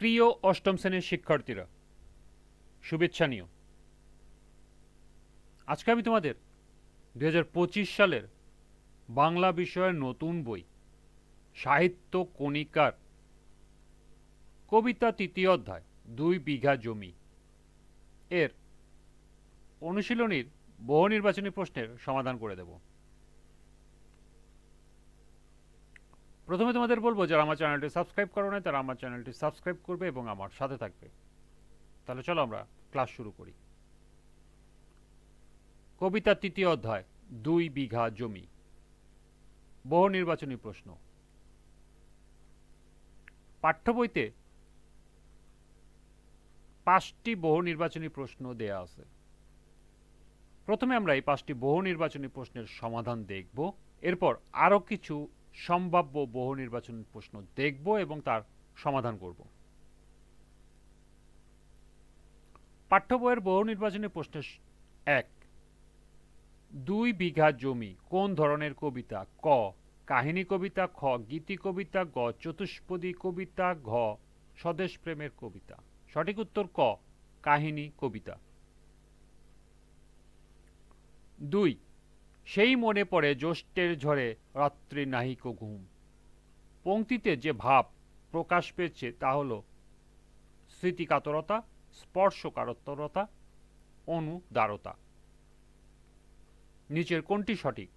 প্রিয় অষ্টম শ্রেণির শিক্ষার্থীরা, শুভেচ্ছা নিও। আজকে আমি তোমাদের দু হাজার পঁচিশ সালের বাংলা বিষয়ের নতুন বই, সাহিত্য কণিকার কবিতা তৃতীয় অধ্যায়, দুই বিঘা জমি এর অনুশীলনীর বহু নির্বাচনী প্রশ্নের সমাধান করে দেব। প্রথমে তোমাদের বলব, যারা আমার চ্যানেলটি সাবস্ক্রাইব করো না তারা আমার চ্যানেলটি সাবস্ক্রাইব করবে এবং আমার সাথে থাকবে। তাহলে চলো আমরা ক্লাস শুরু করি। কবিতা তৃতীয় অধ্যায়, দুই বিঘা জমি। বহু নির্বাচনী প্রশ্ন। পাঠ্য বইতে পাঁচটি বহু নির্বাচনী প্রশ্ন দেয়া আছে। প্রথমে আমরা এই পাঁচটি বহু নির্বাচনী প্রশ্নের সমাধান দেখব। এরপর আরও কিছু সম্ভাব্য বহু নির্বাচন প্রশ্ন দেখব এবং তার সমাধান করব। পাঠ্য বইয়ের বহু নির্বাচনী প্রশ্নের স- এক, দুই বিঘা জমি, কোন ধরনের কবিতা? ক, কাহিনী কবিতা, খ, গীতি কবিতা, গ, চতুষ্পদী কবিতা, ঘ, স্বদেশ প্রেমের কবিতা। সঠিক উত্তর ক, কাহিনী কবিতা। দুই সেই মনে পড়ে জ্যৈষ্ঠের ঝড়ে রাত্রি নাহিক ঘুম। পংক্তিতে যে ভাব প্রকাশ পেয়েছে তা হল স্মৃতিকাতরতা স্পর্শকাতরতা অনুদারতা। নিচের কোনটি সঠিক?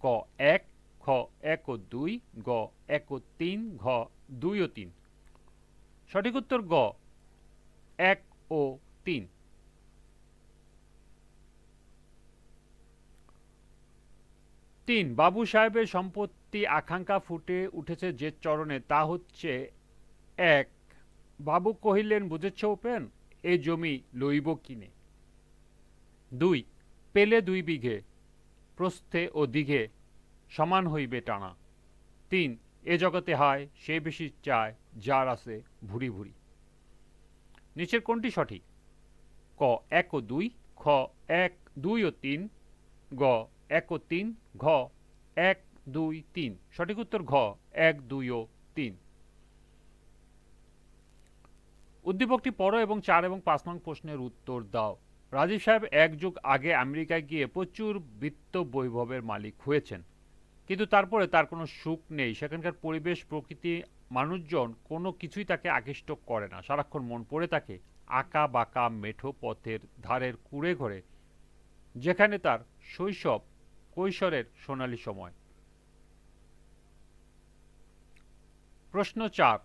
ক এক, খ এক ও দুই, গ এক ও তিন, ঘ দুই ও তিন। সঠিক উত্তর গ, এক ও তিন। তিন, বাবু সাহেবের সম্পত্তি আকাঙ্ক্ষা ফুটে উঠেছে যে চরণে, তা হচ্ছে এক, বাবু কহিলেন, বুঝেছ উপেন এ জমি লইব কিনে? দুই, পেলে দুই বিঘে, প্রস্থে ও দিঘে সমান হইবে টানা। তিন, এ জগতে হায়, সে বেশি চায়, যার আছে ভুরি ভুরি নিচের কোনটি সঠিক? ক, এক ও দুই, খ, এক, দুই ও তিন, গ এক ও তিন, ঘ, এক, দুই, তিন। সঠিক উত্তর ঘ, এক, দুই ও তিন। উদ্দীপকটি পড়ো এবং চার এবং পাঁচ নং প্রশ্নের উত্তর দাও। রাজীব সাহেব এক যুগ আগে আমেরিকায় গিয়ে প্রচুর বৃত্ত বৈভবের মালিক হয়েছেন। কিন্তু তারপরে তার কোনো সুখ নেই। সেখানকার পরিবেশ, প্রকৃতি, মানুষজন কোনো কিছুই তাকে আকৃষ্ট করে না। সারাক্ষণ মন পড়ে থাকে আঁকা বাঁকা মেঠো পথের ধারের কুড়ে ঘরে, যেখানে তার শৈশব কৈশোরের সোনালী সময়। প্রশ্ন চার।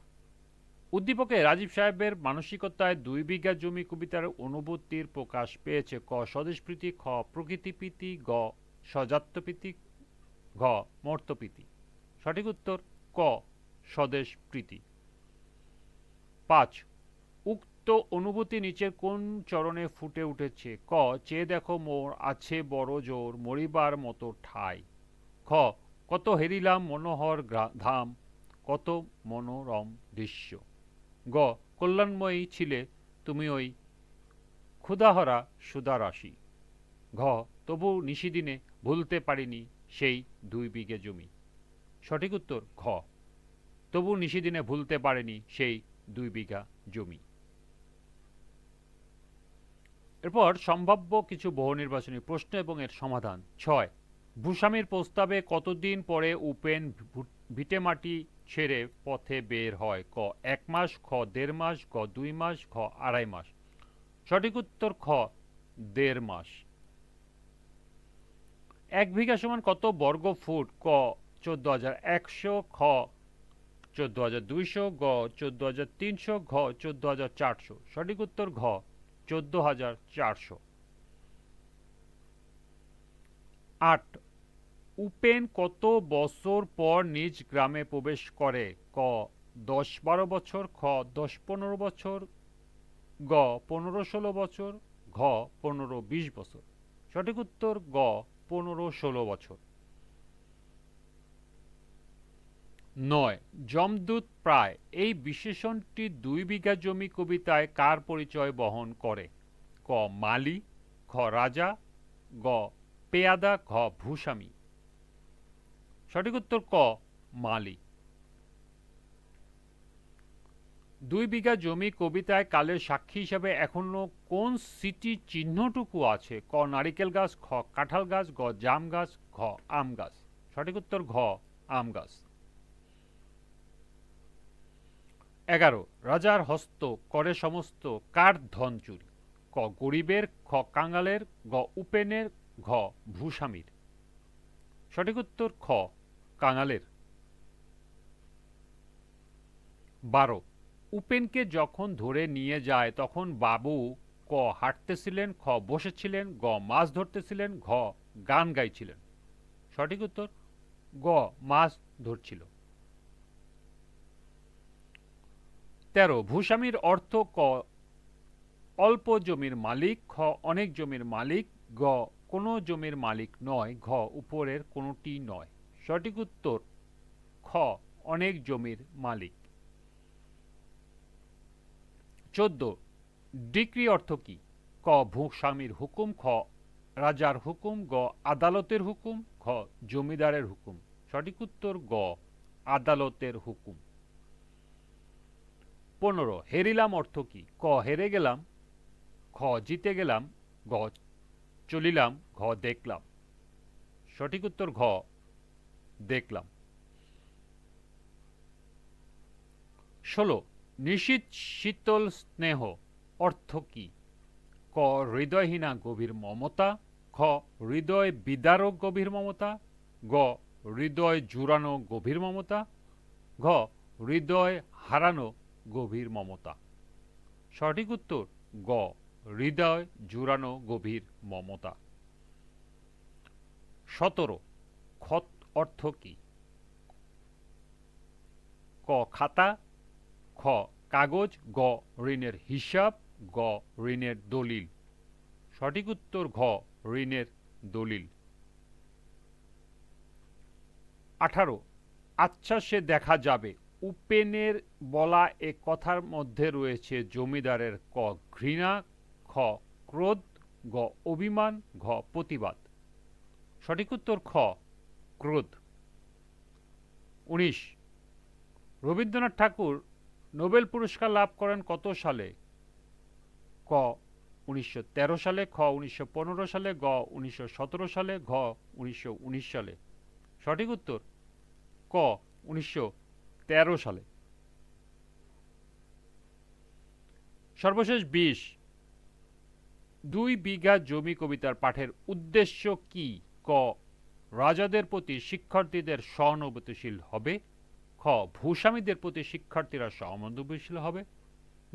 উদ্দীপকে রাজীব সাহেবের মানসিকতায় দুই বিঘা জমি কবিতার অনুভূতির প্রকাশ পেয়েছে ক স্বদেশপ্রীতি খ প্রকৃতিপ্রীতি গ স্বজাত্যপ্রীতি ঘ মর্তপ্রীতি সঠিক উত্তর, ক স্বদেশ প্রীতি। পাঁচ। উক্ত অনুভূতি নিচের কোন চরণে ফুটে উঠেছে? ক, চেয়ে দেখো মোর আছে বড় জোর, মরিবার মতো ঠাই। খ, কত হেরিলাম মনোহর ধাম কত মনোরম দৃশ্য। গ, কল্যাণময়ী ছিলে তুমি ওই ক্ষুধাহরা সুধারাশি। ঘ, তবু নিশিদিনে ভুলতে পারিনি সেই দুই বিঘে জমি। সঠিক উত্তর, ঘ। তবু নিশিদিনে ভুলতে পারেনি সেই দুই বিঘা জমি। এরপর সম্ভাব্য কিছু বহু নির্বাচনী প্রশ্ন এবং এর সমাধান। ছয়, ভূস্বামীর প্রস্তাবে কতদিন পরে উপেন ভিটেমাটি ছেড়ে পথে বের হয়? ক, এক মাস, খ, দেড় মাস, গ, দুই মাস ঘ আড়াই মাস। সঠিক উত্তর খ, দেড় মাস। এক বিঘা সমান কত বর্গ ফুট? ক, চোদ্দ হাজার একশো, খ, চোদ্দ হাজার দুইশো, গ, চোদ্দ হাজার তিনশো, ঘ, চোদ্দ হাজার চারশো। সঠিক উত্তর ঘ। চোদ্দ হাজার চারশো। আট, উপেন কত বছর পর নিজ গ্রামে প্রবেশ করে? ক, দশ বারো বছর, খ, দশ পনেরো বছর, গ, পনেরো ষোলো বছর, ঘ, পনেরো বিশ বছর। সঠিক উত্তর, গ, পনেরো ষোলো বছর। নয়। যমদূত প্রায় এই বিশেষণটি দুই বিঘা জমি কবিতায় কার পরিচয় বহন করে? ক, মালি, খ, রাজা, গ, পেয়াদা, ঘ, ভূস্বামী। সঠিক উত্তর ক, মালি। দুই বিঘা জমি কবিতায় কালের সাক্ষী হিসাবে এখনও কোন সিটি চিহ্নটুকু আছে? ক, নারিকেল গাছ, খ, কাঁঠাল গাছ, গ, জাম গাছ, ঘ, আম গাছ। সঠিক উত্তর ঘ, আম গাছ। এগারো, রাজার হস্ত, করে সমস্ত, কার ধন চুরি? ক, গরিবের, খ, কাঙালের, গ, উপেনের, ঘ, ভূস্বামীর। সঠিক উত্তর খ, কাঙালের। বারো, উপেনকে যখন ধরে নিয়ে যায়, তখন বাবু ক, হাঁটতেছিলেন, খ, বসেছিলেন, গ, মাছ ধরতেছিলেন, ঘ, গান গাইছিলেন। সঠিক উত্তর, গ, মাছ ধরছিল। তেরো, ভূস্বামীর অর্থ ক, অল্প জমির মালিক, খ, অনেক জমির মালিক, গ, কোনো জমির মালিক নয়, ঘ, উপরের কোনোটি নয়। সঠিক উত্তর, খ, অনেক জমির মালিক। চোদ্দ, ডিক্রি অর্থ কি? ক, ভূস্বামীর হুকুম, খ, রাজার হুকুম, গ, আদালতের হুকুম, খ, জমিদারের হুকুম। সঠিক উত্তর, গ, আদালতের হুকুম। পনেরো। হেরিলাম অর্থ কি? ক, হেরে গেলাম, খ, জিতে গেলাম, গ, চলিলাম, ঘ, দেখলাম। সঠিক উত্তর ঘ, দেখলাম। ষোলো, নিশীত শীতল স্নেহ অর্থ কি? ক, হৃদয়হীনা গভীর মমতা, খ, হৃদয় বিদারক গভীর মমতা, গ, হৃদয় জুড়ানো গভীর মমতা, ঘ, হৃদয় হারানো গভীর মমতা। সঠিক উত্তর, গ, হৃদয় জুড়ানো গভীর মমতা। সতেরো খত অর্থ কি? ক, খাতা। খ, কাগজ। গ, ঋণের হিসাব। গ, ঋণের দলিল। সঠিক উত্তর, ঘ, ঋণের দলিল। আঠারো আচ্ছা সে দেখা যাবে। উপেনের বলা এ কথার মধ্যে রয়েছে জমিদারের ক ঘৃণা, খ ক্রোধ, গ অভিমান, ঘ প্রতিবাদ। সঠিক উত্তর খ, ক্রোধ। উনিশ। রবীন্দ্রনাথ ঠাকুর নোবেল পুরস্কার লাভ করেন কত সালে? ক উনিশশো তেরো সালে, খ উনিশশো পনেরো সালে, গ উনিশশো সতেরো সালে, ঘ উনিশশো উনিশ সালে। সঠিক উত্তর? ক উনিশশো সালে। সর্বশেষ বিশ। দুই বিঘা জমি কবিতার পাঠের উদ্দেশ্য কি? ক। রাজাদের প্রতি শিক্ষার্থীদের সহানুভূতিশীল হবে। খ। ভূস্বামীদের প্রতি শিক্ষার্থীরা সহানুভূতিশীল হবে।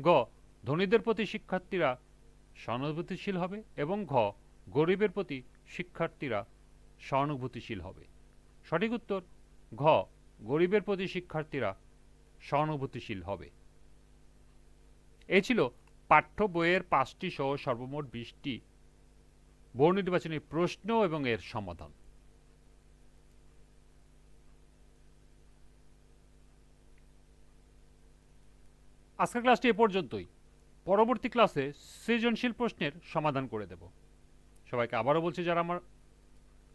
গ। ধনীদের প্রতি শিক্ষার্থীরা সহানুভূতিশীল হবে এবং ঘ। গরিবের প্রতি শিক্ষার্থীরা সহানুভূতিশীল হবে। সঠিক উত্তর, ঘ। গরিবের প্রতি শিক্ষার্থীরা সহানুভূতিশীল হবে। এ ছিল পাঠ্য বইয়ের পাঁচটি সহ সর্বমোট বিশটি বহু নির্বাচনী প্রশ্ন এবং এর সমাধান। আজকের ক্লাসটি এ পর্যন্তই। পরবর্তী ক্লাসে সৃজনশীল প্রশ্নের সমাধান করে দেব। সবাইকে আবারও বলছি, যারা আমার